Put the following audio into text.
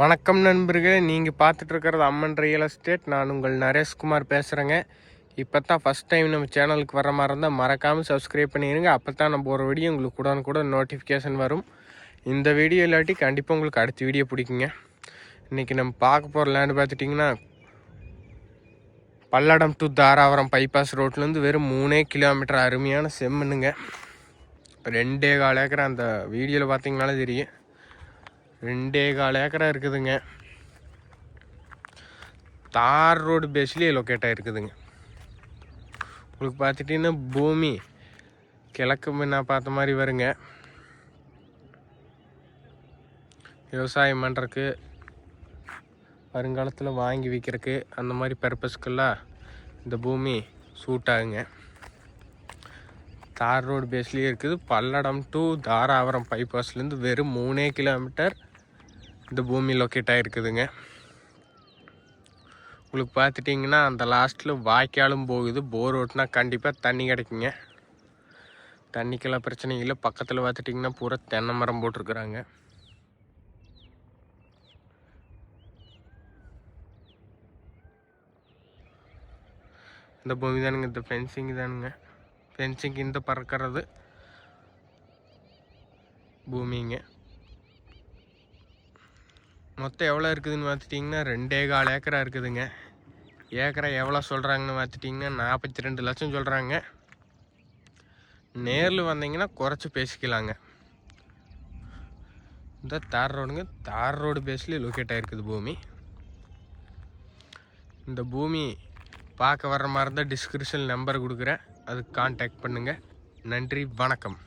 வணக்கம் நண்பர்களே. நீங்கள் பார்த்துட்டு இருக்கிறது அம்மன் ரியல் எஸ்டேட். நான் உங்கள் நரேஷ்குமார் பேசுகிறேங்க இப்போ தான் ஃபஸ்ட் டைம் நம்ம சேனலுக்கு வர மாதிரி இருந்தால் மறக்காமல் சப்ஸ்கிரைப் பண்ணிடுங்க அப்போ தான் நம்ம ஒரு வீடியோ உங்களுக்கு கூட கூட நோட்டிஃபிகேஷன் வரும். இந்த வீடியோ இல்லாட்டி கண்டிப்பாக உங்களுக்கு அடுத்த வீடியோ பிடிக்குங்க. இன்றைக்கி நம்ம பார்க்க போகிற லேண்டு பார்த்துட்டிங்கன்னா பல்லடம் டு தாராவரம் பைபாஸ் ரோட்லேருந்து வெறும் மூணே கிலோமீட்டர் அருமையான செம்மண்ணுங்க. ரெண்டே கால் ஏக்கர் அந்த வீடியோவில் பார்த்தீங்கனாலே தெரியும். ரெண்டே கால் ஏக்கரா இருக்குதுங்க. தார் ரோடு பேஸ்லேயே லொக்கேட் ஆகிருக்குதுங்க உங்களுக்கு பார்த்துட்டிங்கன்னா பூமி கிழக்கு முன்ன பார்த்த மாதிரி வருங்க. விவசாயம் பண்ணுறக்கு வருங்காலத்தில் வாங்கி விற்கிறக்கு அந்த மாதிரி பர்பஸ்க்கெல்லாம் இந்த பூமி சூட் ஆகுங்க. தார் ரோடு பேஸ்லேயே இருக்குது. பல்லடம் டு தாராவரம் பைபாஸ்லேருந்து வெறும் மூணே கிலோமீட்டர் இந்த பூமி லொக்கேட் ஆகிருக்குதுங்க உங்களுக்கு பார்த்துட்டிங்கன்னா அந்த லாஸ்ட்டில் வாய்க்காலும் போகுது. போர் ஓட்டினா கண்டிப்பாக தண்ணி கிடைக்குங்க. தண்ணிக்கெல்லாம் பிரச்சனை இல்லை. பக்கத்தில் பார்த்துட்டிங்கன்னா பூரா தென்னை மரம் போட்டிருக்குறாங்க. இந்த பூமி தானுங்க. இந்த ஃபென்சிங் தானுங்க. ஃபென்சிங் இந்த பறக்கிறது பூமிங்க. மொத்தம் எவ்வளோ இருக்குதுன்னு பார்த்துட்டிங்கன்னா ரெண்டே கால் ஏக்கரா இருக்குதுங்க. ஏக்கரா எவ்வளோ சொல்கிறாங்கன்னு பார்த்துட்டிங்கன்னா நாற்பத்தி ரெண்டு லட்சம் சொல்கிறாங்க நேரில் வந்தீங்கன்னா குறைச்சி பேசிக்கலாங்க. இந்த தார் ரோடுங்க தார் ரோடு பேஸ்லேயே லொக்கேட் ஆகிருக்குது பூமி. இந்த பூமி பார்க்க வர்ற மாதிரி இருந்தால் டிஸ்கிரிப்ஷன் நம்பர் கொடுக்குறேன். அதுக்கு கான்டாக்ட் பண்ணுங்கள் நன்றி வணக்கம்.